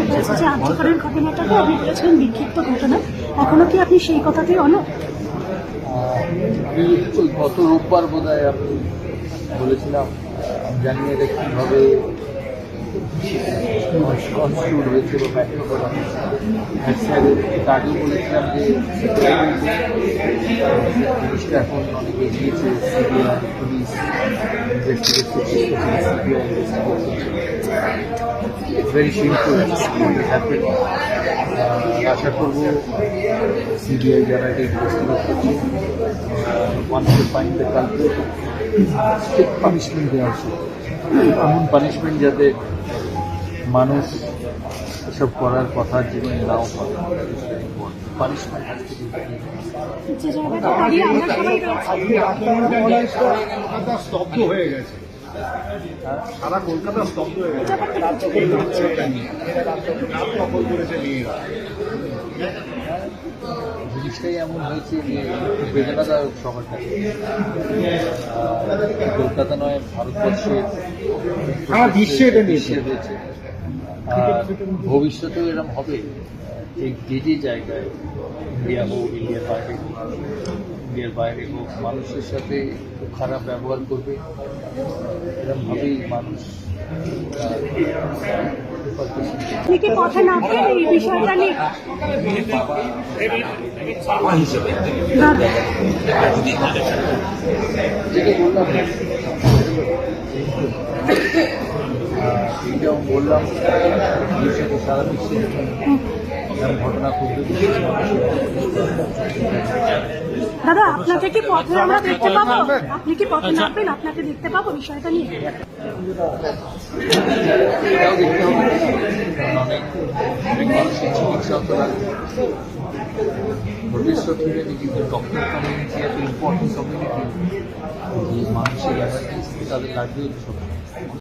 হচ্ছে যে আর্যকরের ঘটনাটাকে আপনি বলেছিলেন বিক্ষিপ্ত ঘটনা, এখনও কি আপনি সেই কথাতেই অনড় আমি গত রোববার বোধ হয় আমি বলেছিলাম, আমি জানি এটা কীভাবে কনস্টিটিউট হয়েছে বা ব্যাখ্যা করা স্যারের আগেও বলেছিলাম যে জিনিসটা এখন অনেক এগিয়েছে, CBI, police investigation CBI has. Uh, আশা করব সিবিআই যারা এটা ইনভেস্টিগেট করছে want to find the culprit strict punishment দেওয়া উচিত এমন পানিশমেন্ট যাতে মানুষ এসব করার কথা জীবনে নাও করে পানিশমেন্ট স্তব্ধ হয়ে গেছে সারা কলকাতা স্তব্ধ হয়ে গেছে দখল করেছে মেয়েরা জিনিসটাই এমন হয়েছে যে বেদনাদার শহরটা কলকাতা নয় ভারতবর্ষের বিশ্বের বিশ্বে এটা নিয়েছে। হয়েছে আর ভবিষ্যতেও এরকম হবে? এই যে যে জায়গায় ইন্ডিয়া হোক ইন্ডিয়ার বাইরে হোক ইন্ডিয়ার বাইরে হোক মানুষের সাথে খারাপ ব্যবহার করবে এরকমভাবেই মানুষ এই বিষয়টা নিয়ে যেটা বললাম বললাম ভবিষ্যতে সারা বিশ্বে এরকম ঘটনা ঘটবে দাদা আপনাকে কি পথে আমরা দেখতে পাবো? আপনি কি পথে নামবেন? আপনাকে দেখতে পাবো বিষয়টা নিয়ে। ভবিষ্যৎ থেকে কিন্তু ডক্টর কমিউনিটি এত ইম্পর্টেন্ট কমিউনিটি যে মানুষের তাদের লাগবে